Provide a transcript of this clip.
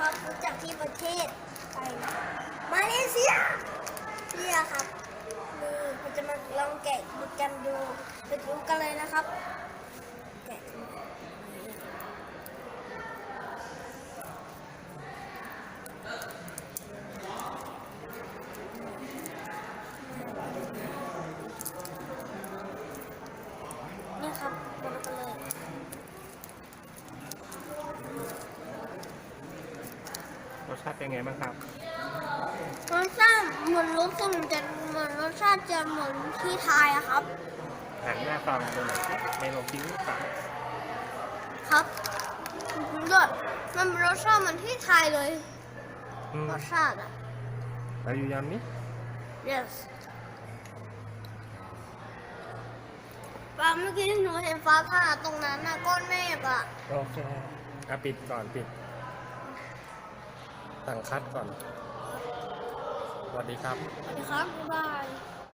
ครับรู้จักที่ประเทศไทยมาเลเซียเนี่ยครับนี่เราจะมาลองแกะดูกันดูไปดูกันเลยนะครับแกะนี่ครับมากันเลย รสชาติเป็นไงบ้างครับ รสชาติเหมือนรสส้มจะเหมือนรสชาติจะเหมือนที่ไทยอะครับ หันหน้าฟังดูหน่อยสิเมนูกิ้งครับครับด้วยมันเป็นรสชาติเหมือนที่ไทยเลย อืมรสชาติอะ แล้วอยู่ยำนี้ yes ฟ้าเมื่อกี้หนูเห็นฟ้าผ่าตรงนั้นนะก้อนเมฆอะโอเคอะปิดก่อนปิด สั่งคัดก่อนสวัสดีครับ สวัสดีครับบ๊ายบาย